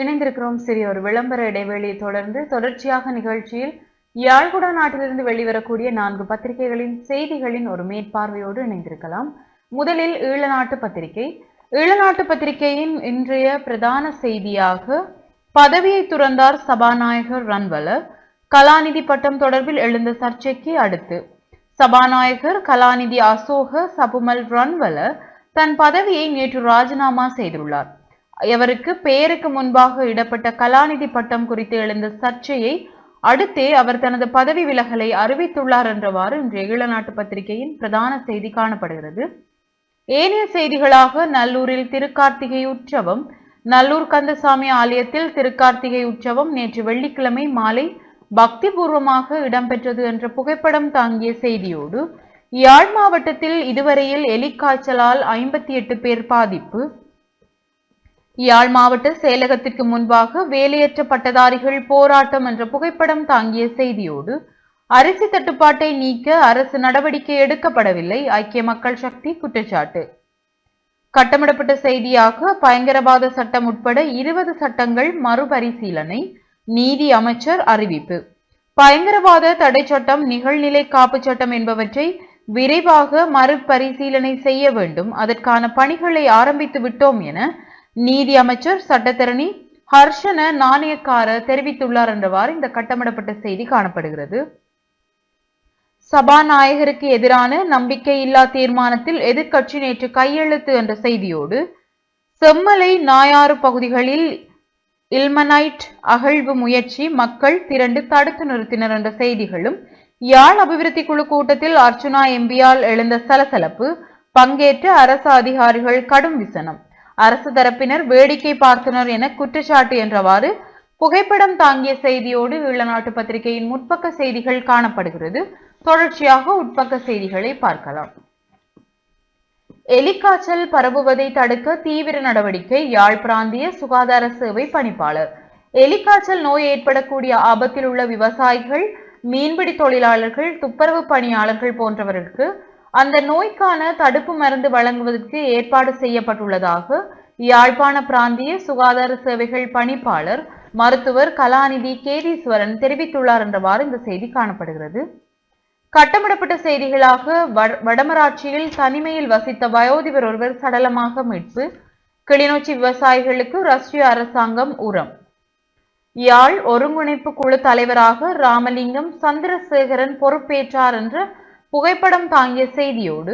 இணைந்திருக்கிறோம். சிறிய ஒரு விளம்பர இடைவெளியை தொடர்ந்து தொடர்ச்சியாக நிகழ்ச்சியில் யாழ்குடா நாட்டிலிருந்து வெளிவரக்கூடிய நான்கு பத்திரிகைகளின் செய்திகளின் ஒரு மேற்பார்வையோடு இணைந்திருக்கலாம். முதலில் ஈழநாட்டு பத்திரிகை. ஈழநாட்டு பத்திரிகையின் இன்றைய பிரதான செய்தியாக பதவியை துறந்தார் சபாநாயகர் ரன்வல. கலாநிதி பட்டம் தொடர்பில் எழுந்த சர்ச்சைக்கு அடுத்து. சபாநாயகர் கலாநிதி அசோக சபுமல் ரன்வல தன் பதவியை நேற்று ராஜினாமா செய்துள்ளார். அவருக்கு பெயருக்கு முன்பாக இடப்பட்ட கலாநிதி பட்டம் குறித்து எழுந்த சர்ச்சையை அடுத்தே அவர் தனது பதவி விலகலை அறிவித்துள்ளார் என்றவாறு இன்றைய ஈழநாட்டு பத்திரிகையின் பிரதான செய்தி காணப்படுகிறது. ஏனைய செய்திகளாக நல்லூரில் திருக்கார்த்திகை உற்சவம் நல்லூர் கந்தசாமி ஆலயத்தில் திருக்கார்த்திகை உற்சவம் நேற்று வெள்ளிக்கிழமை மாலை பக்திபூர்வமாக இடம்பெற்றது என்ற புகைப்படம் தாங்கிய செய்தியோடு யாழ் மாவட்டத்தில் இதுவரையில் எலிக்காய்ச்சலால் ஐம்பத்தி எட்டு பேர் பாதிப்பு யாழ் மாவட்ட செயலகத்திற்கு முன்பாக வேலையற்ற பட்டதாரிகள் போராட்டம் என்ற புகைப்படம் தாங்கிய செய்தியோடு அரிசி தட்டுப்பாட்டை நீக்க அரசு நடவடிக்கை எடுக்கப்படவில்லை. ஐக்கிய மக்கள் சக்தி குற்றச்சாட்டு. கட்டமிடப்பட்ட செய்தியாக பயங்கரவாத சட்டம் உட்பட இருபது சட்டங்கள் மறுபரிசீலனை நீதி அமைச்சர் அறிவிப்பு. பயங்கரவாத தடை சட்டம் நிகழ்நிலை காப்பு சட்டம் என்பவற்றை விரைவாக மறுபரிசீலனை செய்ய வேண்டும். அதற்கான பணிகளை ஆரம்பித்து விட்டோம் என நீதி அமைச்சர் சட்டத்தரணி ஹர்ஷன நாணயக்கார தெரிவித்துள்ளார் என்றவாறு இந்த கட்டமிடப்பட்ட செய்தி காணப்படுகிறது. சபாநாயகருக்கு எதிரான நம்பிக்கையில்லா தீர்மானத்தில் எதிர்க்கட்சி நேற்று கையெழுத்து என்ற செய்தியோடு செம்மலை நாயாறு பகுதிகளில் இல்மனைட் அகழ்வு முயற்சி மக்கள் திரண்டு தடுத்து நிறுத்தினர் என்ற செய்திகளும் யாழ் அபிவிருத்தி குழு கூட்டத்தில் அர்ச்சுனா எம்பியால் எழுந்த சலசலப்பு பங்கேற்ற அரசு அதிகாரிகள் கடும் விசனம். அரசு தரப்பினர் வேடிக்கை பார்த்தனர் என குற்றச்சாட்டு என்றவாறு புகைப்படம் தாங்கிய செய்தியோடு ஈழநாட்டு பத்திரிகையின் முற்பக்க செய்திகள் காணப்படுகிறது. தொடர்ச்சியாக உட்பக்க செய்திகளை பார்க்கலாம். எலிக்காய்ச்சல் பரவுவதை தடுக்க தீவிர நடவடிக்கை யாழ் பிராந்திய சுகாதார சேவை பணிப்பாளர். எலிக்காய்ச்சல் நோய் ஏற்படக்கூடிய ஆபத்தில் உள்ள விவசாயிகள் மீன்பிடி தொழிலாளர்கள் துப்புரவு பணியாளர்கள் போன்றவர்களுக்கு அந்த நோய்க்கான தடுப்பு மருந்து வழங்குவதற்கு ஏற்பாடு செய்யப்பட்டுள்ளதாக யாழ்ப்பாண பிராந்திய சுகாதார சேவைகள் பணிப்பாளர் மருத்துவர் கலாநிதி கேதீஸ்வரன் தெரிவித்துள்ளார் என்றவாறு இந்த செய்தி காணப்படுகிறது. கட்டமிடப்பட்ட செய்திகளாக வடமராட்சியில் தனிமையில் வசித்த வயோதிபர் ஒருவர் சடலமாக மீட்பு கிளிநொச்சி விவசாயிகளுக்கு ரஷ்ய அரசாங்கம் உரம். யாழ் ஒருங்கிணைப்பு குழு தலைவராக ராமலிங்கம் சந்திரசேகரன் பொறுப்பேற்றார் என்ற புகைப்படம் தாங்கிய செய்தியோடு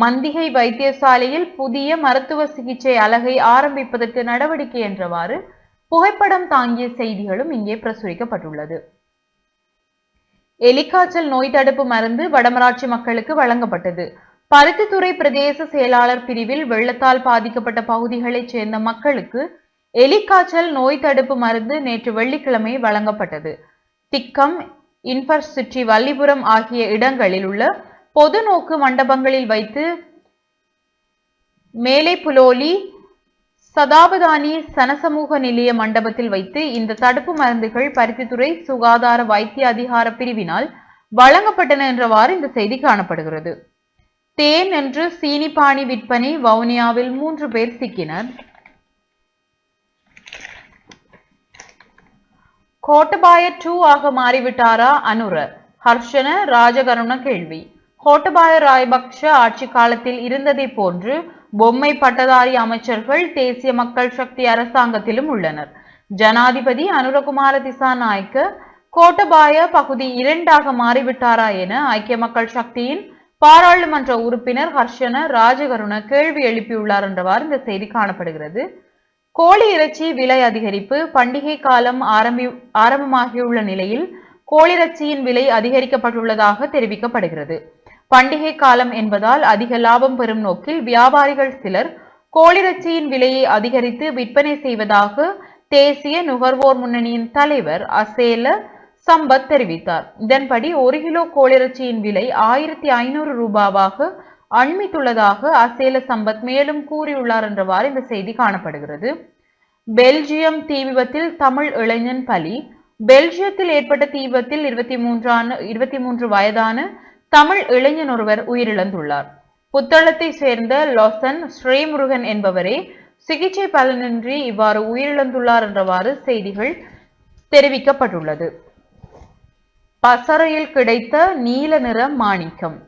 மந்திகை வைத்தியசாலையில் புதிய மருத்துவ சிகிச்சை அலகை ஆரம்பிப்பதற்கு நடவடிக்கை என்றவாறு புகைப்படம் தாங்கிய செய்திகளும் இங்கே பிரசுரிக்கப்பட்டுள்ளது. எலிக்காய்ச்சல் நோய் தடுப்பு மருந்து வடமராட்சி மக்களுக்கு வழங்கப்பட்டது. பருத்தித்துறை பிரதேச செயலாளர் பிரிவில் வெள்ளத்தால் பாதிக்கப்பட்ட பகுதிகளைச் சேர்ந்த மக்களுக்கு எலிக்காய்ச்சல் நோய் தடுப்பு மருந்து நேற்று வெள்ளிக்கிழமை வழங்கப்பட்டது. திக்கம் இன்ஃபர்சிட்டி வல்லிபுரம் ஆகிய இடங்களில் உள்ள பொது நோக்கு மண்டபங்களில் வைத்து மேலை புலோலி சதாபதானி சனசமூக நிலைய மண்டபத்தில் வைத்து இந்த தடுப்பு மருந்துகள் பருத்தித்துறை சுகாதார வைத்திய அதிகார பிரிவினால் வழங்கப்பட்டன என்றவாறு இந்த செய்தி காணப்படுகிறது. தேன் என்று சீனிப்பாணி விற்பனை வவுனியாவில் மூன்று பேர் சிக்கினர். கோட்டபாய டூ ஆக மாறிவிட்டாரா அனுர? ஹர்ஷன ராஜகருண கேள்வி. கோட்டபாய ராயபக்ஷ ஆட்சி காலத்தில் இருந்ததை போன்று பொம்மை பட்டதாரி அமைச்சர்கள் தேசிய மக்கள் சக்தி அரசாங்கத்திலும் உள்ளனர். ஜனாதிபதி அனுரகுமார திசாநாயக்க கோட்டபாய பகுதி இரண்டாக மாறிவிட்டாரா என ஐக்கிய மக்கள் சக்தியின் பாராளுமன்ற உறுப்பினர் ஹர்ஷன ராஜகருண கேள்வி எழுப்பியுள்ளார் என்றவாறு இந்த செய்தி காணப்படுகிறது. கோழி இறைச்சி விலை அதிகரிப்பு பண்டிகை காலம் ஆரம்பி ஆரம்பமாகியுள்ள நிலையில் கோழிறச்சியின் விலை அதிகரிக்கப்பட்டுள்ளதாக தெரிவிக்கப்படுகிறது. பண்டிகை காலம் என்பதால் அதிக லாபம் பெறும் நோக்கில் வியாபாரிகள் சிலர் கோழிறைச்சியின் விலையை அதிகரித்து விற்பனை செய்வதாக தேசிய நுகர்வோர் முன்னணியின் தலைவர் அசேல சம்பத் தெரிவித்தார். இதன்படி ஒரு கிலோ கோழிறைச்சியின் விலை ஆயிரத்தி ஐநூறு ரூபாவாக அண்மித்துள்ளதாக அசேல சம்பத் மேலும் கூறியுள்ளார் என்றவாறு இந்த செய்தி காணப்படுகிறது. பெல்ஜியம் தீ விபத்தில் தமிழ் இளைஞன் பலி. பெல்ஜியத்தில் ஏற்பட்ட தீ விபத்தில் இருபத்தி மூன்றான இருபத்தி மூன்று வயதான தமிழ் இளைஞன் ஒருவர் உயிரிழந்துள்ளார். புத்தளத்தை சேர்ந்த லொசன் ஸ்ரீமுருகன் என்பவரே சிகிச்சை பலனின்றி இவ்வாறு உயிரிழந்துள்ளார் என்றவாறு செய்திகள் தெரிவிக்கப்பட்டுள்ளது. பசறையில் கிடைத்த நீல நிற மாணிக்கம்.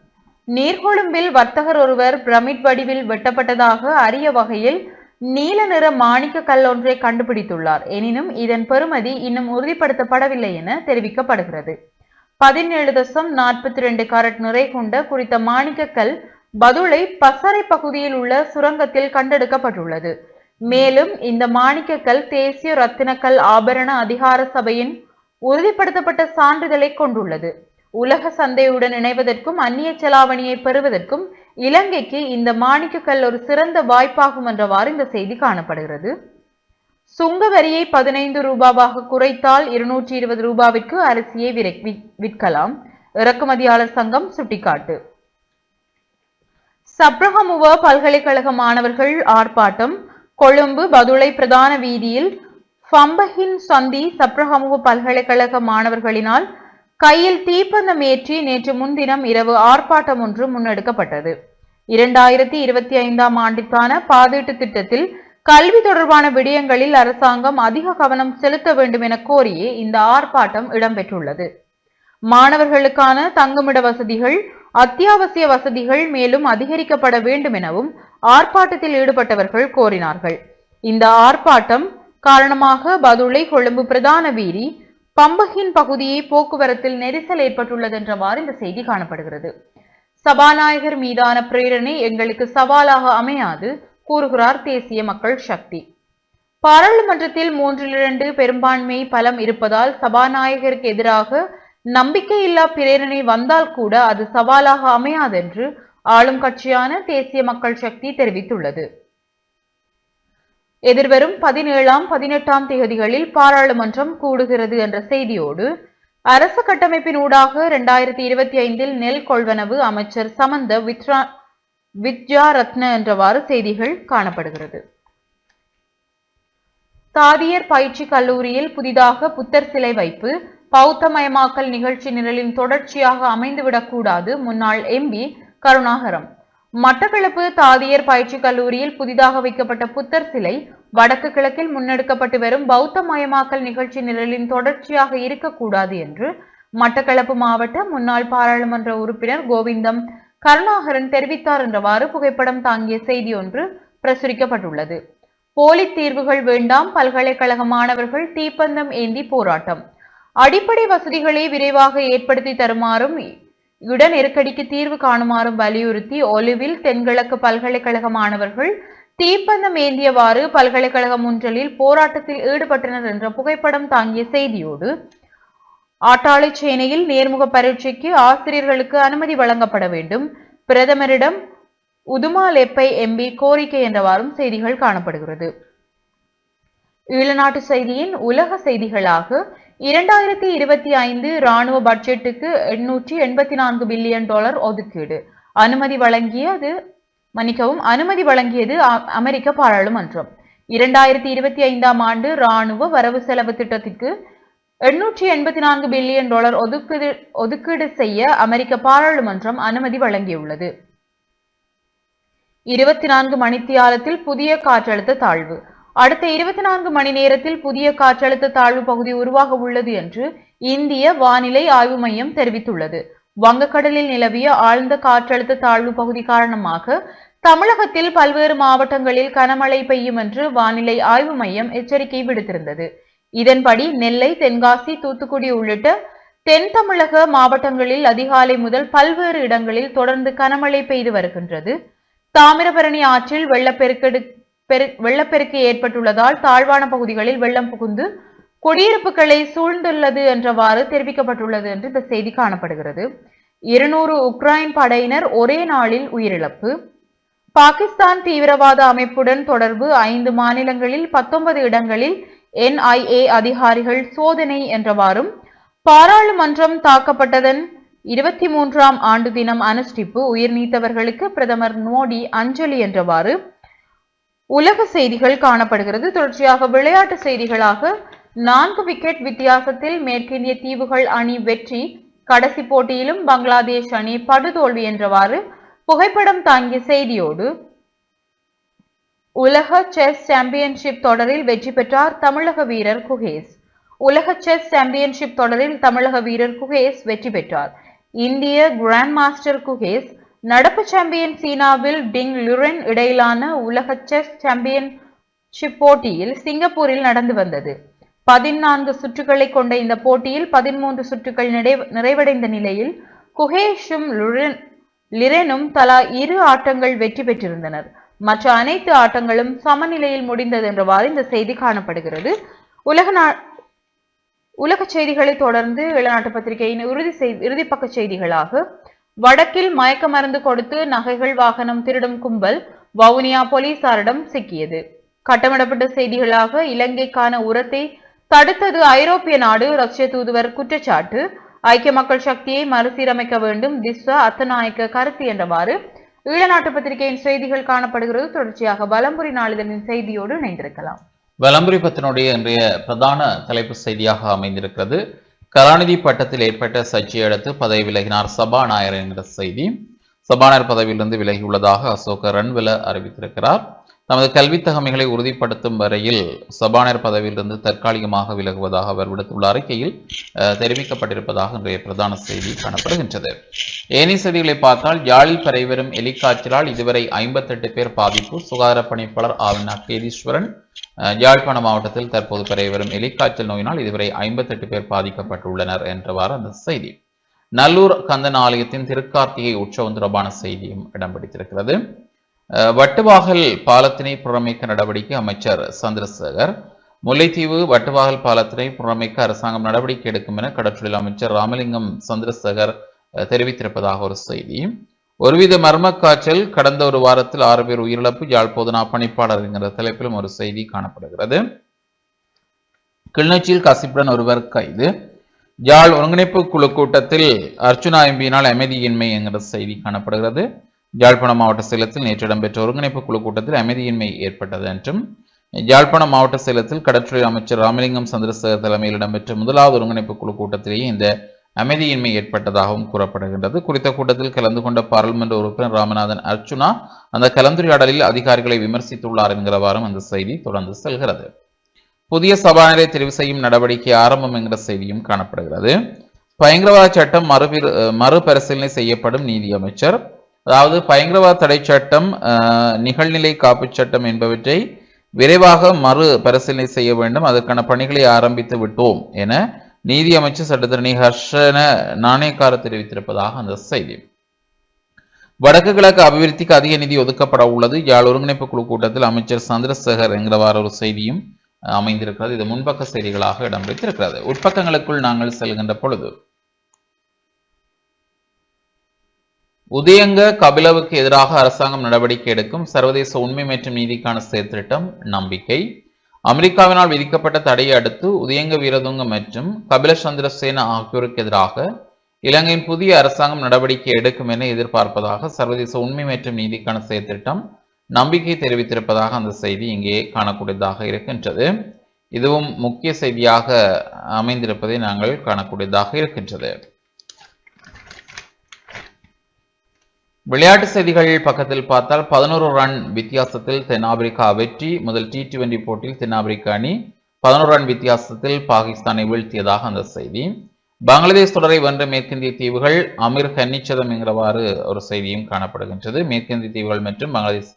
நீர்கொழும்பில் வர்த்தகர் ஒருவர் பிரமிட் வடிவில் வெட்டப்பட்டதாக அரிய வகையில் நீல நிற மாணிக்க கல் ஒன்றை கண்டுபிடித்துள்ளார். எனினும் இதன் பெறுமதி இன்னும் உறுதிப்படுத்தப்படவில்லை என தெரிவிக்கப்படுகிறது. பதினேழு தசம் நாற்பத்தி ரெண்டு கரட் நிறை கொண்ட குறித்த மாணிக்கக்கல் பதுளை பசறை பகுதியில் உள்ள சுரங்கத்தில் கண்டெடுக்கப்பட்டுள்ளது. மேலும் இந்த மாணிக்கக்கல் தேசிய ரத்தினக்கல் ஆபரண அதிகார சபையின் உறுதிப்படுத்தப்பட்ட சான்றிதழை கொண்டுள்ளது. உலக சந்தையுடன் இணைவதற்கும் அந்நிய செலாவணியை பெறுவதற்கும் இலங்கைக்கு இந்த மாணிக்கக்கல் ஒரு சிறந்த வாய்ப்பாகும் என்றவாறு இந்த செய்தி காணப்படுகிறது. சுங்க வரியை பதினைந்து ரூபாவாக குறைத்தால் இருநூற்றி இருபது ரூபாவிற்கு அரிசியை விற்கலாம். இறக்குமதியாளர் சங்கம் சுட்டிக்காட்டு. சப்ரகமுவ பல்கலைக்கழக மாணவர்கள் ஆர்ப்பாட்டம் கொழும்பு பதுளை பிரதான வீதியில் ஃபம்பஹின் சந்தி சப்ரகமுவ பல்கலைக்கழக மாணவர்களினால் கையில் தீப்பந்தம் ஏற்றி நேற்று முன்தினம் இரவு ஆர்ப்பாட்டம் ஒன்று முன்னெடுக்கப்பட்டது. இரண்டாயிரத்தி இருபத்தி ஐந்தாம் ஆண்டிற்கான பாதீட்டு திட்டத்தில் கல்வி தொடர்பான விடயங்களில் அரசாங்கம் அதிக கவனம் செலுத்த வேண்டும் என கோரியே இந்த ஆர்ப்பாட்டம் இடம்பெற்றுள்ளது. மாணவர்களுக்கான தங்குமிட வசதிகள் அத்தியாவசிய வசதிகள் மேலும் அதிகரிக்கப்பட வேண்டும் எனவும் ஆர்ப்பாட்டத்தில் ஈடுபட்டவர்கள் கோரினார்கள். இந்த ஆர்ப்பாட்டம் காரணமாக பதுளை கொழும்பு பிரதான வீதி பம்பகின் பகுதியை போக்குவரத்தில் நெரிசல் ஏற்பட்டுள்ளதென்றவாறு இந்த செய்தி காணப்படுகிறது. சபாநாயகர் மீதான பிரேரணை எங்களுக்கு சவாலாக அமையாது கூறுகிறார் தேசிய மக்கள் சக்தி. பாராளுமன்றத்தில் மூன்றில் இரண்டு பெரும்பான்மை பலம் இருப்பதால் சபாநாயகருக்கு எதிராக நம்பிக்கையில்லா பிரேரணை வந்தால் கூட அது சவாலாக அமையாதென்று ஆளும் கட்சியான தேசிய மக்கள் சக்தி தெரிவித்துள்ளது. எதிர்வரும் பதினேழாம் பதினெட்டாம் தேதிகளில் பாராளுமன்றம் கூடுகிறது என்ற செய்தியோடு அரசு கட்டமைப்பின் ஊடாக இரண்டாயிரத்தி இருபத்தி ஐந்தில் நெல் கொள்வனவு அமைச்சர் சமந்த வித்ரா வித்யா ரத்ன என்றவாறு செய்திகள் காணப்படுகிறது. தாதியர் பயிற்சி கல்லூரியில் புதிதாக புத்தர் சிலை வைப்பு பௌத்தமயமாக்கல் நிகழ்ச்சி நிரலின் தொடர்ச்சியாக அமைந்துவிடக்கூடாது முன்னாள் எம்பி கருணாகரம். மட்டக்களப்பு தாதியர் பயிற்சி கல்லூரியில் புதிதாக வைக்கப்பட்ட புத்தர் சிலை வடக்கு கிழக்கில் முன்னெடுக்கப்பட்டு வரும் பௌத்த மயமாக்கல் நிகழ்ச்சி நிரலின் தொடர்ச்சியாக இருக்கக்கூடாது என்று மட்டக்களப்பு மாவட்ட முன்னாள் பாராளுமன்ற உறுப்பினர் கோவிந்தம் கருணாகரன் தெரிவித்தார் என்றவாறு புகைப்படம் தாங்கிய செய்தி ஒன்று பிரசுரிக்கப்பட்டுள்ளது. போலி தீர்வுகள் வேண்டாம் பல்கலைக்கழக மாணவர்கள் தீப்பந்தம் ஏந்தி போராட்டம். அடிப்படை வசதிகளை விரைவாக ஏற்படுத்தி தருமாறும் இட நெருக்கடிக்கு தீர்வு காணுமாறும் வலியுறுத்தி ஒலிவில் தென்கிழக்கு பல்கலைக்கழக மாணவர்கள் தீப்பந்தம் ஏந்தியவாறு பல்கலைக்கழகம் ஒன்றலில் போராட்டத்தில் ஈடுபட்டனர் என்ற புகைப்படம் தாங்கிய செய்தியோடு ஆட்டாளைச்சேனையில் நேர்முக பரீட்சைக்கு ஆசிரியர்களுக்கு அனுமதி வழங்கப்பட வேண்டும். பிரதமரிடம் உதுமா லெப்பை எம்பி கோரிக்கை என்றவாறும் செய்திகள் காணப்படுகிறது. ஈழநாட்டு செய்தியின் உலக செய்திகளாக இரண்டாயிரத்தி இருபத்தி ஐந்து ராணுவ பட்ஜெட்டுக்கு எண்ணூற்றி எண்பத்தி நான்கு பில்லியன் டாலர் ஒதுக்கீடு. அனுமதி வழங்கியது மன்னிக்கவும் அனுமதி வழங்கியது அ- அமெரிக்க பாராளுமன்றம். இரண்டாயிரத்தி இருபத்தி ஐந்தாம் ஆண்டு ராணுவ வரவு செலவு திட்டத்திற்கு எண்ணூற்றி எண்பத்தி நான்கு பில்லியன் டாலர் ஒதுக்கீடு ஒதுக்கீடு செய்ய அமெரிக்க பாராளுமன்றம் அனுமதி வழங்கியுள்ளது. இருபத்தி நான்கு மணித்தியாலத்தில் புதிய காற்றழுத்த தாழ்வு. அடுத்த இருபத்தி நான்கு மணி நேரத்தில் புதிய காற்றழுத்த தாழ்வு பகுதி உருவாக உள்ளது என்று இந்திய வானிலை ஆய்வு மையம் தெரிவித்துள்ளது. வங்கக்கடலில் நிலவிய ஆழ்ந்த காற்றழுத்த தாழ்வு பகுதி காரணமாக தமிழகத்தில் பல்வேறு மாவட்டங்களில் கனமழை பெய்யும் என்று வானிலை ஆய்வு மையம் எச்சரிக்கை விடுத்திருந்தது. இதன்படி நெல்லை தென்காசி தூத்துக்குடி உள்ளிட்ட தென் தமிழக மாவட்டங்களில் அதிகாலை முதல் பல்வேறு இடங்களில் தொடர்ந்து கனமழை பெய்து வருகின்றது. தாமிரபரணி ஆற்றில் வெள்ளப்பெருக்கெடு பெரு வெள்ளப்பெருக்கு ஏற்பட்டுள்ளதால் தாழ்வான பகுதிகளில் வெள்ளம் புகுந்து குடியிருப்புகளை சூழ்ந்துள்ளது என்றவாறு தெரிவிக்கப்பட்டுள்ளது என்று இந்த செய்தி காணப்படுகிறது. இருநூறு உக்ரைன் படையினர் ஒரே நாளில் உயிரிழப்பு. பாகிஸ்தான் தீவிரவாத அமைப்புடன் தொடர்பு ஐந்து மாநிலங்களில் பத்தொன்பது இடங்களில் என்ஐஏ அதிகாரிகள் சோதனை என்றவாறும் பாராளுமன்றம் தாக்கப்பட்டதன் இருபத்தி மூன்றாம் ஆண்டு தினம் அனுஷ்டிப்பு உயிர் நீத்தவர்களுக்கு பிரதமர் மோடி அஞ்சலி என்றவாறு உலக செய்திகள் காணப்படுகிறது. தொடர்ச்சியாக விளையாட்டு செய்திகளாக நான்கு விக்கெட் வித்தியாசத்தில் மேற்கிந்திய தீவுகள் அணி வெற்றி. கடைசி போட்டியிலும் பங்களாதேஷ் அணி படுதோல்வி என்றவாறு புகைப்படம் தாங்கிய செய்தியோடு உலக செஸ் சாம்பியன்ஷிப் தொடரில் வெற்றி பெற்றார் தமிழக வீரர் குகேஸ் உலக செஸ் சாம்பியன்ஷிப் தொடரில் தமிழக வீரர் குகேஸ் வெற்றி பெற்றார். இந்திய கிராண்ட் மாஸ்டர் குகேஸ் நடப்பு சாம்பியன் சீனாவில் டிங் லுரென் இடையிலான உலக செஸ் சாம்பியன்ஷிப் போட்டியில் சிங்கப்பூரில் நடந்து வந்தது. பதினான்கு சுற்றுகளை கொண்ட இந்த போட்டியில் பதிமூன்று சுற்றுகள் நிறைவ- நிறைவடைந்த நிலையில் குஹேஷும் லுரென் லிரெனும் தலா இரு ஆட்டங்கள் வெற்றி பெற்றிருந்தனர். மற்ற அனைத்து ஆட்டங்களும் சமநிலையில் முடிந்தது என்றவாறு இந்த செய்தி காணப்படுகிறது. உலக நா உலக செய்திகளை தொடர்ந்து வெளிநாட்டு பத்திரிகையின் இறுதி செய் இறுதிப்பக்க செய்திகளாக வடக்கில் மயக்க மருந்து கொடுத்து நகைகள் வாகனம் திருடும் கும்பல் வவுனியா போலீசாரிடம் சிக்கியது. கட்டமிடப்பட்ட செய்திகளாக இலங்கைக்கான உரத்தை தடுத்தது ஐரோப்பிய நாடு. ரஷ்ய தூதுவர் குற்றச்சாட்டு. ஐக்கிய மக்கள் சக்தியை மறுசீரமைக்க வேண்டும். திஸ்வா அத்தநாயக்க கருத்து என்றவாறு ஈழநாட்டு பத்திரிகையின் செய்திகள் காணப்படுகிறது. தொடர்ச்சியாக வலம்புரி நாளிதழின் செய்தியோடு இணைந்திருக்கலாம். வலம்புரி பத்தினுடைய இன்றைய பிரதான தலைப்பு செய்தியாக அமைந்திருக்கிறது. கலாநிதி பட்டத்தில் ஏற்பட்ட சர்ச்சையை அடுத்து பதவி விலகினார் சபாநாயகர் என்கிற செய்தி. சபாநாயகர் பதவியிலிருந்து விலகியுள்ளதாக அசோக ரன்வில அறிவித்திருக்கிறார். தமது கல்வித் தகமைகளை உறுதிப்படுத்தும் வரையில் சபாநாயகர் பதவியிலிருந்து தற்காலிகமாக விலகுவதாக அவர் விடுத்துள்ள அறிக்கையில் தெரிவிக்கப்பட்டிருப்பதாக இன்றைய பிரதான செய்தி காணப்படுகின்றது. ஏனைய செய்திகளை பார்த்தால் யாழில் பரவிவரும் எலிக்காய்ச்சலால் இதுவரை ஐம்பத்தெட்டு பேர் பாதிப்பு சுகாதார பணிப்பாளர் ஆவினா கேதீஸ்வரன் அஹ், யாழ்ப்பாண மாவட்டத்தில் தற்போது பரவி எலிக்காய்ச்சல் நோயினால் இதுவரை ஐம்பத்தெட்டு பேர் பாதிக்கப்பட்டுள்ளனர் என்றவாறு அந்த செய்தி. நல்லூர் கந்தன் ஆலயத்தின் திருக்கார்த்திகை உற்சவம் தொடர்பான செய்தியும் இடம் பிடித்திருக்கிறது. வட்டுவாகல் பாலத்தினை புறமைக்க நடவடிக்கை அமைச்சர் சந்திரசேகர். முல்லைத்தீவு வட்டுவாகல் பாலத்தினை புறமைக்க அரசாங்கம் நடவடிக்கை எடுக்கும் என கடற்றொழில் அமைச்சர் ராமலிங்கம் சந்திரசேகர் தெரிவித்திருப்பதாக ஒரு செய்தி. ஒருவித மர்ம காய்ச்சல் கடந்த ஒரு வாரத்தில் ஆறு பேர் உயிரிழப்பு யாழ் போதனா பணிப்பாளர் என்கிற தலைப்பிலும் ஒரு செய்தி காணப்படுகிறது. கிளிநொச்சியில் கசிப்புடன் ஒருவர் கைது. யாழ் ஒருங்கிணைப்பு குழு கூட்டத்தில் அர்ச்சுனா எம்பியினால் அமைதியின்மை என்கிற செய்தி காணப்படுகிறது. யாழ்ப்பாணம் மாவட்ட சேலத்தில் நேற்று இடம்பெற்ற ஒருங்கிணைப்பு குழு கூட்டத்தில் அமைதியின்மை ஏற்பட்டது என்றும் யாழ்ப்பாணம் மாவட்ட சேலத்தில் கடற்றுறை அமைச்சர் ராமலிங்கம் சந்திரசேகர் தலைமையில் இடம்பெற்ற முதலாவது ஒருங்கிணைப்பு குழு கூட்டத்திலேயே இந்த அமைதியின்மை ஏற்பட்டதாகவும் கூறப்படுகின்றது. குறித்த கூட்டத்தில் கலந்து கொண்ட பாராளுமன்ற உறுப்பினர் ராமநாதன் அர்ச்சுனா அந்த கலந்துரையாடலில் அதிகாரிகளை விமர்சித்துள்ளார் என்கிறவாறும் அந்த செய்தி தொடர்ந்து செல்கிறது. புதிய சபாநிலை தெரிவு செய்யும் நடவடிக்கை ஆரம்பம் என்கிற செய்தியும் காணப்படுகிறது. பயங்கரவாத சட்டம் மறுபரிசீலனை செய்யப்படும் நீதி அமைச்சர் அதாவது பயங்கரவாத தடை சட்டம் நிகழ்நிலை காப்புச் சட்டம் என்பவற்றை விரைவாக மறு பரிசீலனை செய்ய வேண்டும். அதற்கான பணிகளை ஆரம்பித்து விட்டோம் என நீதி அமைச்சர் சட்டத்தரணி ஹர்ஷன நாணயக்கார தெரிவித்திருப்பதாக அந்த செய்தி. வடக்கு கிழக்கு அபிவிருத்திக்கு அதிக நிதி ஒதுக்கப்பட உள்ளது. யாழ் ஒருங்கிணைப்பு குழு கூட்டத்தில் அமைச்சர் சந்திரசேகர் என்கிறவாறு ஒரு செய்தியும் அமைந்திருக்கிறது. இது முன்பக்க செய்திகளாக இடம்பெற்றிருக்கிறது. உட்பக்கங்களுக்குள் நாங்கள் செல்கின்ற பொழுது உதயங்க கபிலவுக்கு எதிராக அரசாங்கம் நடவடிக்கை எடுக்கும் சர்வதேச உண்மை மற்றும் நீதிக்கான செயற்திட்டம் நம்பிக்கை. அமெரிக்காவினால் விதிக்கப்பட்ட தடையை அடுத்து உதயங்க வீரதுங்க மற்றும் கபில சந்திரசேன ஆகியோருக்கு எதிராக இலங்கையின் புதிய அரசாங்கம் நடவடிக்கை எடுக்கும் என எதிர்பார்ப்பதாக சர்வதேச உண்மை மற்றும் நீதிக்கான செயற்திட்டம் நம்பிக்கை தெரிவித்திருப்பதாக அந்த செய்தி இங்கே காணக்கூடியதாக இருக்கின்றது. இதுவும் முக்கிய செய்தியாக அமைந்திருப்பதை நாங்கள் காணக்கூடியதாக இருக்கின்றது. விளையாட்டு செய்திகள் பக்கத்தில் பார்த்தால் பதினோரு ரன் வித்தியாசத்தில் தென்னாப்பிரிக்கா வெற்றி முதல் டி டுவெண்டி போட்டியில் தென்னாப்பிரிக்க அணி பதினோரு ரன் வித்தியாசத்தில் பாகிஸ்தானை வீழ்த்தியதாக அந்த செய்தி. பங்களாதேஷ் தொடரை வென்ற மேற்கிந்திய தீவுகள் அமீர் ஹன்னிச்சதம் என்கிறவாறு ஒரு செய்தியும் காணப்படுகின்றது. மேற்கிந்திய தீவுகள் மற்றும் பங்களாதேஷ்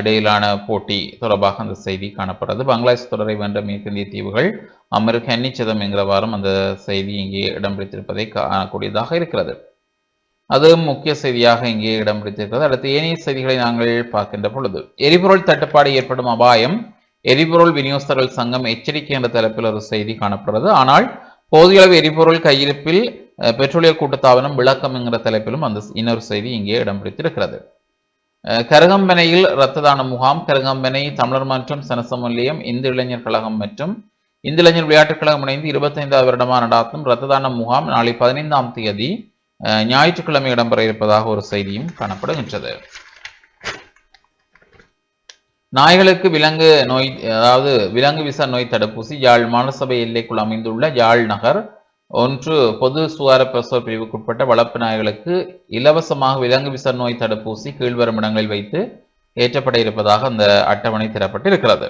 இடையிலான போட்டி தொடர்பாக அந்த செய்தி காணப்படுறது பங்களாதேஷ் தொடரை வென்ற மேற்கிந்திய தீவுகள் அமீர் ஹன்னிச்சதம் என்கிறவாறும் அந்த செய்தி இங்கே இடம் பிடித்திருப்பதை காணக்கூடியதாக இருக்கிறது. அது முக்கிய செய்தியாக இங்கே இடம் பிடித்திருக்கிறது. அடுத்து ஏனைய செய்திகளை நாங்கள் பார்க்கின்ற பொழுது எரிபொருள் தட்டுப்பாடு ஏற்படும் அபாயம் எரிபொருள் விநியோகஸ்தர்கள் சங்கம் எச்சரிக்கை என்ற தலைப்பில் ஒரு செய்தி காணப்படுகிறது. ஆனால் போதிய அளவு எரிபொருள் கையிருப்பில் பெட்ரோலிய கூட்டுத்தாபனம் விளக்கம் என்கிற தலைப்பிலும் அந்த இன்னொரு செய்தி இங்கே இடம் பிடித்திருக்கிறது. அஹ், கருகம்பனையில் இரத்த தான முகாம் கருகம்பனை தமிழர் மற்றும் சனசமல்லியம் இந்து இளைஞர் கழகம் மற்றும் இந்து இளைஞர் விளையாட்டுக் கழகம் இணைந்து இருபத்தைந்தாவது வருடமாக நடாத்தும் இரத்த தான முகாம் நாளை பதினைந்தாம் தேதி ஞாயிற்றுக்கிழமை இடம்பெற இருப்பதாக ஒரு செய்தியும் காணப்படுகின்றது. நாய்களுக்கு விலங்கு நோய் அதாவது விலங்கு விசா நோய் தடுப்பூசி யாழ் மாநசபை எல்லைக்குள் அமைந்துள்ள யாழ் நகர் ஒன்று பொது சுகார பிரசவ பிரிவுக்குட்பட்ட வளர்ப்பு நாய்களுக்கு இலவசமாக விலங்கு விசா நோய் தடுப்பூசி கீழ்வரும் இடங்களில் வைத்து ஏற்றப்பட இருப்பதாக அந்த அட்டவணை தரப்பட்டிருக்கிறது.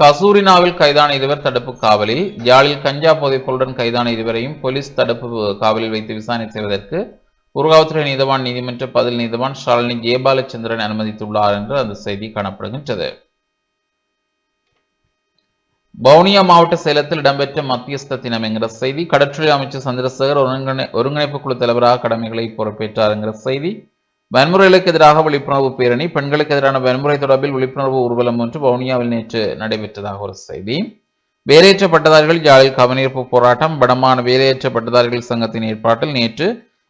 கசூரினாவில் கைதான இருவர் தடுப்பு காவலில் யாழில் கஞ்சா போதைப் பொருளுடன் கைதான இருவரையும் போலீஸ் தடுப்பு காவலில் வைத்து விசாரணை செய்வதற்கு ஊர்காவத்துறை நீதவான் நீதிமன்ற பதில் நீதவான் ஷாலினி ஜெயபாலச்சந்திரன் அனுமதித்துள்ளார் என்று அந்த செய்தி காணப்படுகின்றது. வவுனியா மாவட்ட சேலத்தில் இடம்பெற்ற மத்தியஸ்த தினம் என்கிற செய்தி கடற்றொழில் அமைச்சர் சந்திரசேகர் ஒருங்கிணை ஒருங்கிணைப்பு குழு தலைவராக கடமைகளை பொறுப்பேற்றார் என்கிற செய்தி வன்முறைகளுக்கு எதிராக விழிப்புணர்வு பேரணி பெண்களுக்கு எதிரான வன்முறை தொடர்பில் விழிப்புணர்வு ஊர்வலம் ஒன்று வவுனியாவில் நேற்று நடைபெற்றதாக ஒரு செய்தி. வேலையற்ற பட்டதாரிகள் யாழில் கவனிப்பு போராட்டம் வடமான வேலையற்ற பட்டதாரிகள் சங்கத்தின் ஏற்பாட்டில் நேற்று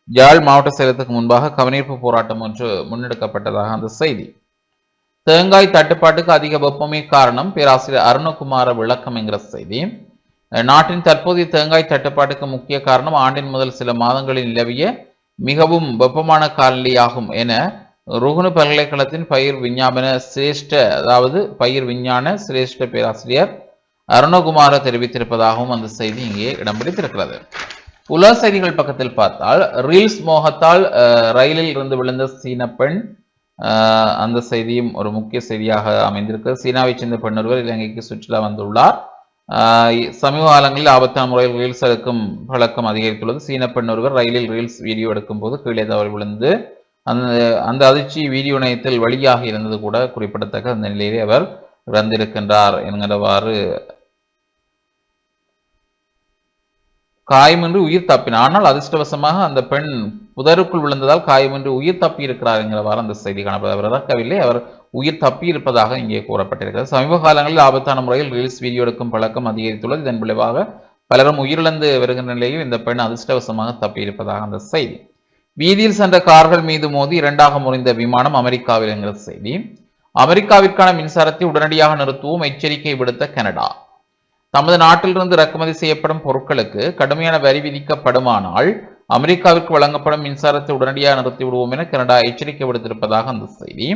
யாழ் மாவட்ட செயலத்துக்கு முன்பாக கவனிப்பு போராட்டம் ஒன்று முன்னெடுக்கப்பட்டதாக அந்த செய்தி. தேங்காய் தட்டுப்பாட்டுக்கு அதிக வெப்பமே காரணம் பேராசிரியர் அருணகுமார விளக்கம் என்கிற செய்தி. நாட்டின் தற்போதைய தேங்காய் தட்டுப்பாட்டுக்கு முக்கிய காரணம் ஆண்டின் முதல் சில மாதங்களில் நிலவிய மிகவும் வெப்பமான காலநிலையாகும் என ருகுணு பல்கலைக்கழகத்தின் பயிர் விஞ்ஞாபன சிரேஷ்ட அதாவது பயிர் விஞ்ஞான சிரேஷ்ட பேராசிரியர் அருணகுமார தெரிவித்திருப்பதாகவும் அந்த செய்தி இங்கே இடம் பிடித்திருக்கிறது. உலக செய்திகள் பக்கத்தில் பார்த்தால் ரீல்ஸ் மோகத்தால் அஹ், ரயிலில் இருந்து விழுந்த சீன பெண் அந்த செய்தியும் ஒரு முக்கிய செய்தியாக அமைந்திருக்கு. சீனாவைச் சேர்ந்த பெண் ஒருவர் இலங்கைக்கு சுற்றுலா வந்துள்ளார். சமீப காலங்களில் ஆபத்தான முறையில் ரீல்ஸ் எடுக்கும் பழக்கம் அதிகரித்துள்ளது. சீன பெண் ஒருவர் ரயிலில் ரீல்ஸ் வீடியோ எடுக்கும் போது கீழே தவறி விழுந்து அந்த அந்த அதிர்ச்சி வீடியோ இணையத்தில் வழியாக இருந்தது கூட குறிப்பிடத்தக்க அந்த நிலையிலே அவர் இறந்திருக்கின்றார் என்கிறவாறு காயமின்றி உயிர் தப்பினார். ஆனால் அதிர்ஷ்டவசமாக அந்த பெண் புதருக்குள் விழுந்ததால் காயமின்றி உயிர் தப்பி இருக்கிறார் என்கிறவாறு அந்த செய்தி காணப்படுது அவர் இறக்கவில்லை. அவர் உயிர் தப்பி இருப்பதாக இங்கே கூறப்பட்டிருக்கிறது. சமீப காலங்களில் ஆபத்தான முறையில் ரீல்ஸ் வீடியோ எடுக்கும் பழக்கம் அதிகரித்துள்ளது. இதன் விளைவாக பலரும் உயிரிழந்து வருகின்ற நிலையில் இந்த பெண் அதிர்ஷ்டவசமாக தப்பியிருப்பதாக அந்த செய்தி. வீதியில் சென்ற கார்கள் மீது மோதி இரண்டாக முறிந்த விமானம் அமெரிக்காவில் என்கிற செய்தி. அமெரிக்காவிற்கான மின்சாரத்தை உடனடியாக நிறுத்துவோம் எச்சரிக்கை விடுத்த கனடா. தமது நாட்டிலிருந்து இறக்குமதி செய்யப்படும் பொருட்களுக்கு கடுமையான வரி விதிக்கப்படுமானால் அமெரிக்காவிற்கு வழங்கப்படும் மின்சாரத்தை உடனடியாக நிறுத்தி விடுவோம் என கனடா எச்சரிக்கை விடுத்திருப்பதாக அந்த செய்தி.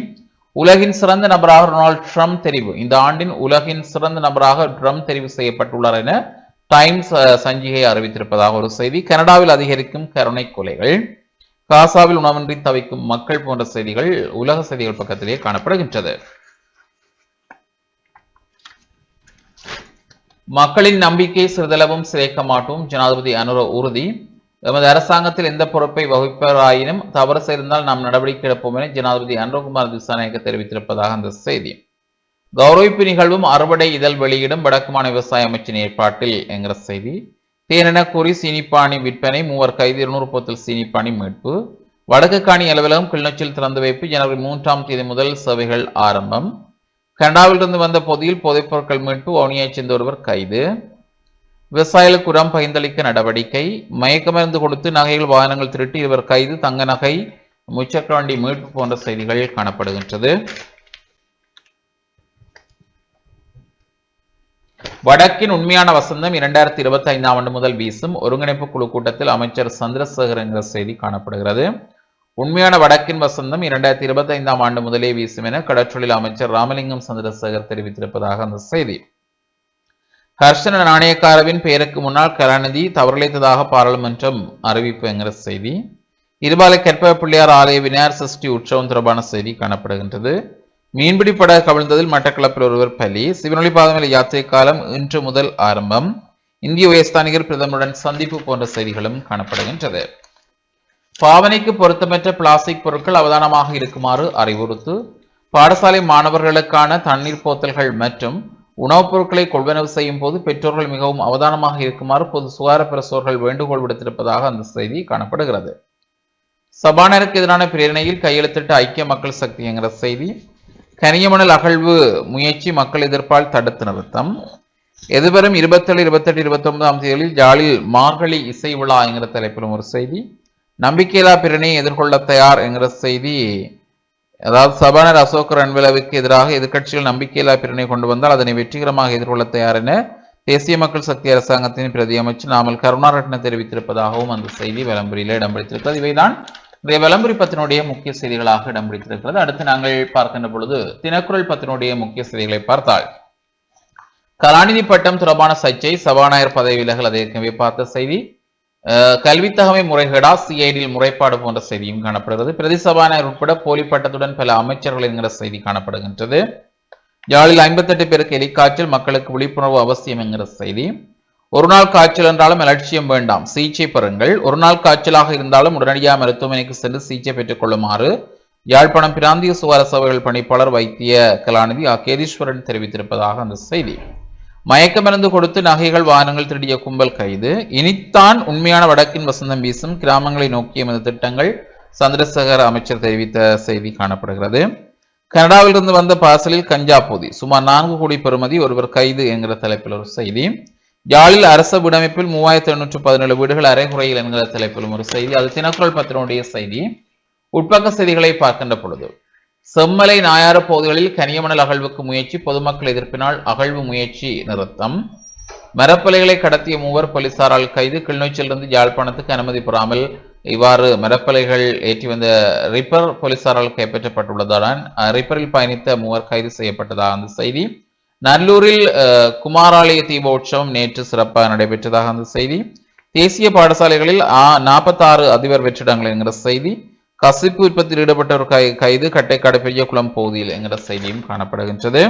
உலகின் சிறந்த நபராக டொனால்ட் ட்ரம்ப் தெரிவு. இந்த ஆண்டின் உலகின் சிறந்த நபராக ட்ரம்ப் தெரிவு செய்யப்பட்டுள்ளார் என டைம்ஸ் சஞ்சிகை அறிவித்திருப்பதாக ஒரு செய்தி. கனடாவில் அதிகரிக்கும் கருணை கொலைகள் காசாவில் உணவின்றி தவிக்கும் மக்கள் போன்ற செய்திகள் உலக செய்திகள் பக்கத்திலே காணப்படுகின்றது. மக்களின் நம்பிக்கை சிறிதளவும் சிதைக்க மாட்டோம். ஜனாதிபதி அனுர உறுதி. எமது அரசாங்கத்தில் எந்த பொறுப்பை வகிப்பவராயினும் தவறு செய்திருந்தால் நாம் நடவடிக்கை எடுப்போம் என ஜனாதிபதி அனுரகுமார் திசாநாயக்க தெரிவித்திருப்பதாக அந்த செய்தி. கௌரவிப்பு நிகழ்வும் அறுவடை இதழ் வெளியிடும் வடக்குமான விவசாய அமைச்சின் ஏற்பாட்டில் என்கிற செய்தி. தேனென கூறி சீனிப்பாணி விற்பனை மூவர் கைது இருநூறு போத்தல் சீனிப்பாணி மீட்பு. வடக்கு காணி அலுவலகம் கிளிநொச்சியில் திறந்து வைப்பு ஜனவரி மூன்றாம் தேதி முதல் சேவைகள் ஆரம்பம். கனடாவிலிருந்து வந்த பொதியில் போதைப் பொருட்கள் மீட்பு வவுனியைச் சேர்ந்த ஒருவர் கைது. விவசாயிகளுக்கு உரம் பகிர்ந்தளிக்க நடவடிக்கை. மயக்கமருந்து கொடுத்து நகைகள் வாகனங்கள் திருட்டி. இருவர் கைது தங்க நகை முச்சக்கராண்டி மீட்பு போன்ற செய்திகள் காணப்படுகின்றது. வடக்கின் உண்மையான வசந்தம் இரண்டாயிரத்தி இருபத்தி ஐந்தாம் ஆண்டு முதல் வீசும். ஒருங்கிணைப்பு குழு கூட்டத்தில் அமைச்சர் சந்திரசேகர் என்கிற செய்தி காணப்படுகிறது. உண்மையான வடக்கின் வசந்தம் இரண்டாயிரத்தி இருபத்தி ஐந்தாம் ஆண்டு முதலே வீசும் என கடற்றொழில் அமைச்சர் ராமலிங்கம் சந்திரசேகர் தெரிவித்திருப்பதாக அந்த செய்தி. ஹர்ஷன நாணயக்காரவின் பெயருக்கு முன்னால் கருணாநிதி தவறளித்ததாக பாராளுமன்றம் அறிவிப்பு என்கிற செய்தி. இருபாலை கற்ப பிள்ளையார் ஆலய விநாயகர் சஷ்டி உற்சவம் தொடர்பான செய்தி காணப்படுகின்றது. மீன்பிடி படகு கவிழ்ந்ததில் மட்டக்களப்பில் ஒருவர் பலி. சிவனொளி பாதமலை யாத்திரை காலம் இன்று முதல் ஆரம்பம். இந்திய உயர்ஸ்தானிகர் பிரதமருடன் சந்திப்பு போன்ற செய்திகளும் காணப்படுகின்றது. பாவனைக்கு பொருத்தமற்ற பிளாஸ்டிக் பொருட்கள் அவதானமாக இருக்குமாறு அறிவுறுத்து. பாடசாலை மாணவர்களுக்கான தண்ணீர் போத்தல்கள் மற்றும் உணவுப் பொருட்களை கொள்வனவு செய்யும் போது பெற்றோர்கள் மிகவும் அவதானமாக இருக்குமாறு பொது சுகாதார பிரசோர்கள் வேண்டுகோள் விடுத்திருப்பதாக அந்த செய்தி காணப்படுகிறது. சபானருக்கு எதிரான பிரேரணையில் கையெழுத்திட்ட ஐக்கிய மக்கள் சக்தி என்கிற செய்தி கனியமணல் அகழ்வு முயற்சி மக்கள் எதிர்ப்பால் தடுத்து நிறுத்தம். எதிர்வரும் இருபத்தேழு இருபத்தெட்டு இருபத்தொன்பதாம் தேதிகளில் ஜாலில் மார்கழி இசை விழா என்கிற தலைப்பிலும் ஒரு செய்தி. நம்பிக்கையில்லா பிறனை எதிர்கொள்ள தயார் என்கிற செய்தி அதாவது சபானர் அசோக் ரன்விலாவுக்கு எதிராக எதிர்க்கட்சிகள் நம்பிக்கையில்லா பிறனை கொண்டு வந்தால் அதனை வெற்றிகரமாக எதிர்கொள்ள தயார் என தேசிய மக்கள் சக்தி அரசாங்கத்தின் பிரதி அமைச்சர் நாமல் கருணாரட்ன தெரிவித்திருப்பதாகவும் அந்த செய்தி விளம்பரியில் இடம்பிடித்திருக்கிறது இவைதான் இன்றைய விளம்பரி பத்தினுடைய முக்கிய செய்திகளாக இடம்பிடித்திருக்கிறது அடுத்து நாங்கள் பார்க்கின்ற பொழுது தினக்குரல் பத்தினுடைய முக்கிய செய்திகளை பார்த்தால் கலாநிதி பட்டம் தொடர்பான சர்ச்சை சபாநாயகர் பதவி விலகல். அதை ஏற்கனவே பார்த்த செய்தி கல்வித்தகமை முறைகேடா சிஐடியில் முறைப்பாடு போன்ற செய்தியும் காணப்படுகிறது. பிரதி சபாநாயகர் உட்பட போலி பட்டத்துடன் பல அமைச்சர்கள் என்கிற செய்தி காணப்படுகின்றது. யாழில் ஐம்பத்தெட்டு பேருக்கு எலிக்காய்ச்சல் மக்களுக்கு விழிப்புணர்வு அவசியம் என்கிற செய்தி. ஒரு நாள் காய்ச்சல் என்றாலும் அலட்சியம் வேண்டாம். சிகிச்சை பெறுங்கள். ஒரு நாள் காய்ச்சலாக இருந்தாலும் உடனடியாக மருத்துவமனைக்கு சென்று சிகிச்சை பெற்றுக் கொள்ளுமாறு யாழ்ப்பாணம் பிராந்திய சுகாதார சபைகள் பணிப்பாளர் வைத்திய கலாநிதி ஆ. கேதீஸ்வரன் தெரிவித்திருப்பதாக அந்த செய்தி. மயக்கமருந்து கொடுத்து நகைகள் வாகனங்கள் திருடிய கும்பல் கைது. இனித்தான் உண்மையான வடக்கின் வசந்தம் வீசும் கிராமங்களை நோக்கிய எமது திட்டங்கள் சந்திரசேகர் அமைச்சர் தெரிவித்த செய்தி காணப்படுகிறது. கனடாவிலிருந்து வந்த பார்சலில் கஞ்சா போதி. சுமார் நான்கு கோடி பெறுமதி ஒருவர் கைது என்கிற தலைப்பில் ஒரு செய்தி. யாழில் அரச வீடமைப்பில் மூவாயிரத்தி எழுநூற்று பதினேழு வீடுகள் அரைகுறையில் என்கிற தலைப்பிலும் ஒரு செய்தி. அது தினக்குரல் பத்திரனுடைய செய்தி. உட்பக்க செய்திகளை பார்க்கின்ற பொழுது செம்மலை நாயார பகுதிகளில் கனியமணல் அகழ்வுக்கு முயற்சி பொதுமக்கள் எதிர்ப்பினால் அகழ்வு முயற்சி நிறுத்தம். மரப்பலைகளை கடத்திய மூவர் போலீசாரால் கைது. கிளிநொச்சியிலிருந்து யாழ்ப்பாணத்துக்கு அனுமதி பெறாமல் இவ்வாறு மரப்பலைகள் ஏற்றி வந்த ரிப்பர் போலீசாரால் கைப்பற்றப்பட்டுள்ளதுடன் ரிப்பரில் பயணித்த மூவர் கைது செய்யப்பட்டதாக அந்த செய்தி. நல்லூரில் குமாராலய தீபோற்சவம் நேற்று சிறப்பாக நடைபெற்றதாக அந்த செய்தி. தேசிய பாடசாலைகளில் நாற்பத்தாறு அதிபர் வெற்றிடங்கள் என்கிற செய்தி. கசிப்பு உற்பத்தியில் ஈடுபட்டவர் கை கைது கட்டைக்காடு பெரியகுளம் பகுதியில் என்கிற செய்தியும் காணப்படுகின்றது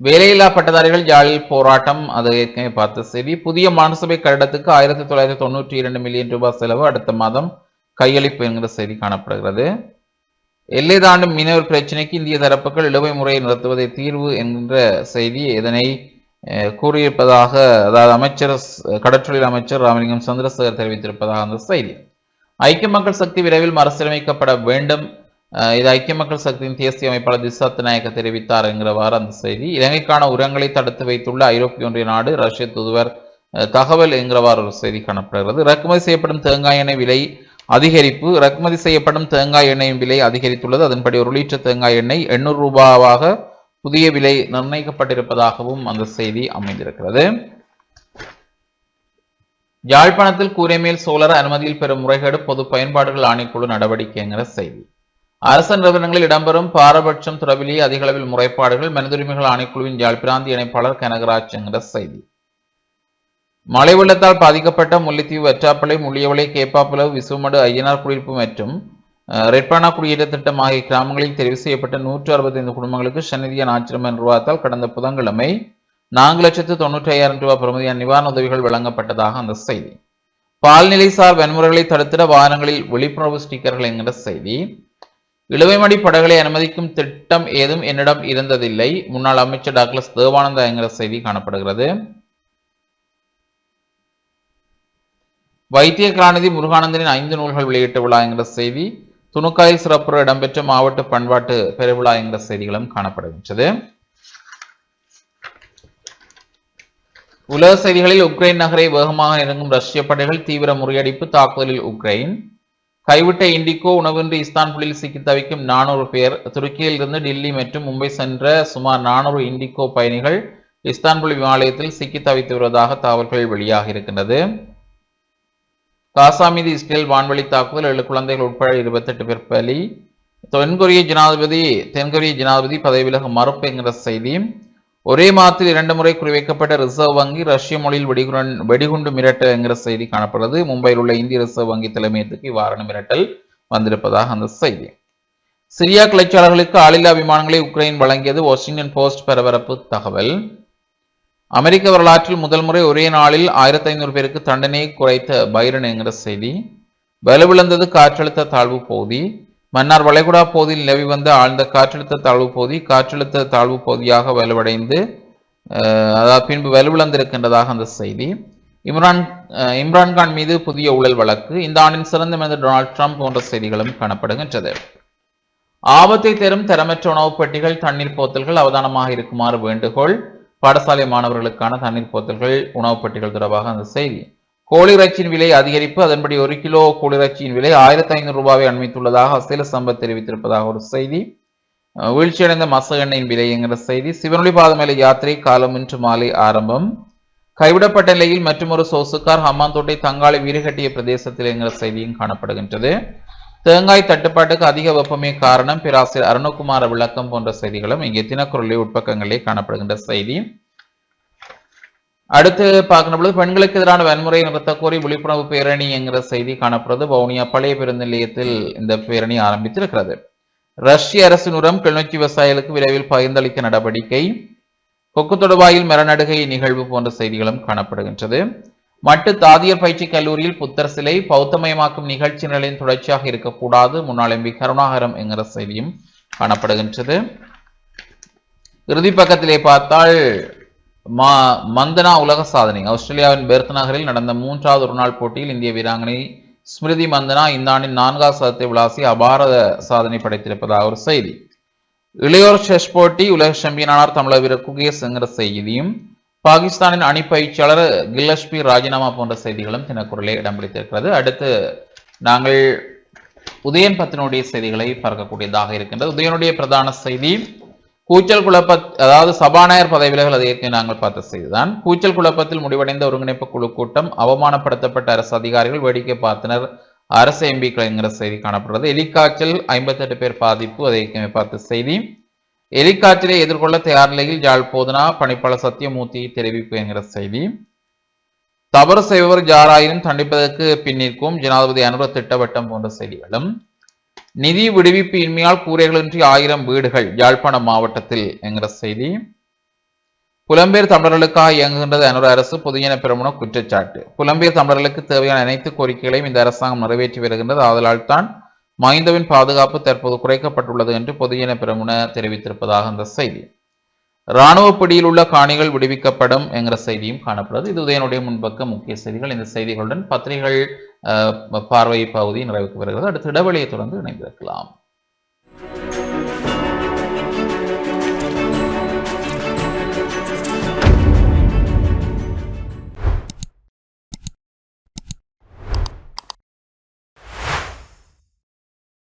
வேலையில்லா பட்டதாரிகள் யாழில் போராட்டம் அது ஏற்கனவே பார்த்த செய்தி புதிய மானசபை கட்டிடத்துக்கு ஆயிரத்தி தொள்ளாயிரத்தி தொண்ணூற்றி இரண்டு மில்லியன் ரூபாய் செலவு அடுத்த மாதம் கையளிப்பு என்கிற செய்தி காணப்படுகிறது எல்லை தாண்டும் மீனவர் பிரச்சினைக்கு இந்திய தரப்புகள் இழுவை முறையை நடத்துவதை தீர்வு என்கின்ற செய்தி இதனை அஹ், கூறியிருப்பதாக அதாவது அமைச்சர் கடற்றொழில் அமைச்சர் ராமலிங்கம் சந்திரசேகர் தெரிவித்திருப்பதாக அந்த செய்தி ஐக்கிய மக்கள் சக்தி விரைவில் மறுசீரமைக்கப்பட வேண்டும். இது ஐக்கிய மக்கள் சக்தியின் தேசிய அமைப்பாளர் திசாத் நாயக்க தெரிவித்தார் என்கிறவாறு அந்த செய்தி. இலங்கைக்கான உரங்களை தடுத்து வைத்துள்ள ஐரோப்பிய ஒன்றிய நாடு ரஷ்ய தூதுவர் தகவல் என்கிறவாறு ஒரு செய்தி காணப்படுகிறது. இறக்குமதி செய்யப்படும் தேங்காய் எண்ணெய் விலை அதிகரிப்பு. இறக்குமதி செய்யப்படும் தேங்காய் எண்ணெயின் விலை அதிகரித்துள்ளது. அதன்படி ஒரு லிட்டர் தேங்காய் எண்ணெய் எண்ணூறு ரூபாவாக புதிய விலை நிர்ணயிக்கப்பட்டிருப்பதாகவும் அந்த செய்தி அமைந்திருக்கிறது. யாழ்ப்பாணத்தில் கூரைமேல் சோலர் அனுமதியில் பெறும் முறைகேடு பொது பயன்பாடுகள் ஆணைக்குழு நடவடிக்கைங்கிற செய்தி. அரசு நிறுவனங்களில் இடம்பெறும் பாரபட்சம் தொடர்பிலேயே அதிகளவில் முறைப்பாடுகள் மனிதுரிமைகள் ஆணைக்குழுவின் யாழ் இணைப்பாளர் கனகராஜ் என்கிற செய்தி. மழை வெள்ளத்தால் பாதிக்கப்பட்ட முல்லைத்தீவு வெற்றாப்பளை முள்ளியவளை கேப்பாப்புலவு விசுமடு ஐயனார் குடியிருப்பு மற்றும் அஹ், ரெட்பானா குடியேற்ற திட்டம் ஆகிய கிராமங்களில் தெரிவு செய்யப்பட்ட நூற்று அறுபத்தைந்து குடும்பங்களுக்கு சன்னிதியன் ஆச்சிரம நிர்வாகத்தால் கடந்த புதன்கிழமை நான்கு லட்சத்து தொண்ணூற்றி ஐயாயிரம் ரூபாய் பெறுமதியான நிவாரண உதவிகள் வழங்கப்பட்டதாக அந்த செய்தி. பால்நிலைசார் வன்முறைகளை தடுத்திட வாகனங்களில் விழிப்புணர்வு ஸ்டிக்கர்கள் என்கிற செய்தி. இழுவைமடி படகளை அனுமதிக்கும் திட்டம் ஏதும் என்னிடம் இருந்ததில்லை. முன்னாள் அமைச்சர் டாக்டர் தேவானந்தா என்கிற செய்தி காணப்படுகிறது. வைத்திய கலாநிதி முருகானந்தனின் ஐந்து நூல்கள் வெளியிட்ட விழா என்கிற செய்தி. துணுக்காயில் சிறப்புற இடம்பெற்ற மாவட்ட பண்பாட்டு பெருவிழா என்கிற செய்திகளும் காணப்படுகின்றது. உலக செய்திகளில் உக்ரைன் நகரை வேகமாக இறங்கும் ரஷ்ய படைகள் தீவிர முறியடிப்பு தாக்குதலில் உக்ரைன். கைவிட்ட இண்டிகோ உணவின்றி இஸ்தான்புலில் சிக்கி தவிக்கும் நானூறு பேர். துருக்கியில் இருந்து டில்லி மற்றும் மும்பை சென்ற சுமார் நானூறு இண்டிகோ பயணிகள் இஸ்தான்புல் விமானத்தில் சிக்கி தவித்து வருவதாக தகவல்கள் வெளியாக இருக்கின்றது. காசா மீது இஸ்ரேல் வான்வழி தாக்குதல் ஏழு குழந்தைகள் உட்பட இருபத்தெட்டு பேர் பலி. தென்கொரிய ஜனாதிபதி தென்கொரிய ஜனாதிபதி பதவி விலக மறுப்பு என்கிற செய்தி. ஒரே மாதத்தில் இரண்டு முறை குறிவைக்கப்பட்ட ரிசர்வ் வங்கி ரஷ்ய மொழியில் வெடிகுடன் வெடிகுண்டு மிரட்டல் என்கிற செய்தி காணப்படுகிறது மும்பையில் உள்ள இந்திய ரிசர்வ் வங்கி தலைமையத்துக்கு இவ்வாறான மிரட்டல் வந்திருப்பதாக அந்த செய்தி. சிரியா கிளைச்சாளர்களுக்கு ஆளில்லா விமானங்களை உக்ரைன் வழங்கியது வாஷிங்டன் போஸ்ட் பரபரப்பு தகவல். அமெரிக்க வரலாற்றில் முதல் முறை ஒரே நாளில் ஆயிரத்தி ஐநூறு பேருக்கு தண்டனையை குறைத்த பைரன் என்கிற செய்தி. வலுவிழந்தது காற்றழுத்த தாழ்வு பகுதி. மன்னார் வளைகுடா பகுதியில் நிலவி வந்த ஆழ்ந்த காற்றழுத்த தாழ்வு பகுதி காற்றழுத்த தாழ்வு பகுதியாக வலுவடைந்து அதாவது பின்பு வலுவிழந்திருக்கின்றதாக அந்த செய்தி. இம்ரான் இம்ரான்கான் மீது புதிய ஊழல் வழக்கு. இந்த ஆண்டின் சிறந்த மனிதர் டொனால்ட் ட்ரம்ப் போன்ற செய்திகளும் காணப்படுகின்றது. ஆபத்தை தரும் தரமற்ற உணவுப் பெட்டிகள் தண்ணீர் போத்தல்கள் அவதானமாக இருக்குமாறு வேண்டுகோள். பாடசாலை மாணவர்களுக்கான தண்ணீர் போத்தல்கள் உணவுப் பெட்டிகள் தொடர்பாக அந்த செய்தி. கோழிறைச்சியின் விலை அதிகரிப்பு அதன்படி ஒரு கிலோ கோழிறைச்சியின் விலை ஆயிரத்தி ஐநூறு ரூபாவை அண்மித்துள்ளதாக அசேல சம்பத் தெரிவித்திருப்பதாக ஒரு செய்தி. வீழ்ச்சியடைந்த மச விலை என்கிற செய்தி. சிவனொளி பாதமேல யாத்திரை காலம் இன்று மாலை ஆரம்பம். கைவிடப்பட்ட நிலையில் மற்றொரு சோசுக்கார் ஹம்மாந்தோட்டை தங்காளி வீடுகட்டிய பிரதேசத்தில் என்கிற செய்தியும் காணப்படுகின்றது. தேங்காய் தட்டுப்பாட்டுக்கு அதிக வெப்பமே காரணம் பேராசிரியர் அருணகுமார விளக்கம் போன்ற செய்திகளும் இங்கே தினக்குரலை உட்பக்கங்களிலே காணப்படுகின்ற செய்தி. அடுத்து பார்க்கின்ற பொழுது பெண்களுக்கு எதிரான வன்முறையை நிறுத்த கோரி விழிப்புணர்வு பேரணி என்கிற செய்தி காணப்படுறது வவுனியா பழைய பேருந்து நிலையத்தில் இந்த பேரணி ஆரம்பித்திருக்கிறது. ரஷ்ய அரசினுடன் கிளிநொச்சி விவசாயிகளுக்கு விரைவில் பகிர்ந்தளிக்க நடவடிக்கை. கொக்கு தொடுவாயில் மரநடுகை நிகழ்வு போன்ற செய்திகளும் காணப்படுகின்றது. மட்டு தாதியர் பயிற்சி கல்லூரியில் புத்தர் சிலை பௌத்தமயமாக்கும் நிகழ்ச்சி நிலையின் தொடர்ச்சியாக இருக்கக்கூடாது. முன்னாள் எம்பி கருணாகரம் என்கிற செய்தியும் காணப்படுகின்றது. இறுதி பக்கத்திலே பார்த்தால் மா மந்தனா உலக சாதனை. ஆஸ்திரேலியாவின் பெர்த் நகரில் நடந்த மூன்றாவது ஒருநாள் போட்டியில் இந்திய வீராங்கனை ஸ்மிருதி மந்தனா இந்த ஆண்டின் நான்காவது சதத்தை விளாசி அபார சாதனை படைத்திருப்பதாக ஒரு செய்தி. இளையோர் செஸ் போட்டி உலக சாம்பியனானார் தமிழக வீரர் குகேஸ் என்கிற செய்தியும் பாகிஸ்தானின் அணி பயிற்சியாளர் கில்லஷ்பி ராஜினாமா போன்ற செய்திகளும் தினக்குரலே இடம் பிடித்திருக்கிறது. அடுத்து நாங்கள் உதயன் பத்தினுடைய செய்திகளை பார்க்கக்கூடியதாக இருக்கின்றது. உதயனுடைய பிரதான செய்தி கூச்சல் குழப்ப அதாவது சபாநாயகர் பதவி விலகல் அதை ஏற்கனவே நாங்கள் பார்த்த செய்துதான். கூச்சல் குழப்பத்தில் முடிவடைந்த ஒருங்கிணைப்பு குழு கூட்டம் அவமானப்படுத்தப்பட்ட அரசு அதிகாரிகள் வேடிக்கை பார்த்தனர். அரசு எம்பிக்கள் என்கிற செய்தி காணப்படுகிறது. எலிக்காய்ச்சல் ஐம்பத்தெட்டு பேர் பாதிப்பு அதை ஏற்கனவே பார்த்த செய்தி. எலிக்காய்ச்சலை எதிர்கொள்ள தயார் நிலையில் ஜாழ் போதனா பணிப்பாளர் சத்தியமூர்த்தி தெரிவிப்பு என்கிற செய்தி. தவறு செய்பவர் ஜாராயினும் தண்டிப்பதற்கு பின்னிற்கும் ஜனாதிபதி அனுர திட்டவட்டம் போன்ற செய்திகளும். நிதி விடுவிப்பு இன்மையால் கூரைகளின்றி ஆயிரம் வீடுகள். யாழ்ப்பாணம் மாவட்டத்தில் என்கிற செய்தி. புலம்பெயர் தமிழர்களுக்காக இயங்குகின்றது அனுர அரசு. பொதுஜன பெருமன குற்றச்சாட்டு. புலம்பெயர் தமிழர்களுக்கு தேவையான அனைத்து கோரிக்கைகளையும் இந்த அரசாங்கம் நிறைவேற்றி வருகின்றது. ஆதலால் தான் மைந்தவின் பாதுகாப்பு தற்போது குறைக்கப்பட்டுள்ளது என்று பொதுஜன பெருமுன தெரிவித்திருப்பதாக இந்த செய்தி. இராணுவ பிடியில் உள்ள காணிகள் விடுவிக்கப்படும் என்கிற செய்தியும் காணப்படுகிறது இது உதயனுடைய முன்பக்க முக்கிய செய்திகள். இந்த செய்திகளுடன் பத்திரிகைகள் பார்வை பகுதி நிறைவுக்கு வருகிறது. அடுத்து இடைவெளியை தொடர்ந்து இணைந்திருக்கலாம்.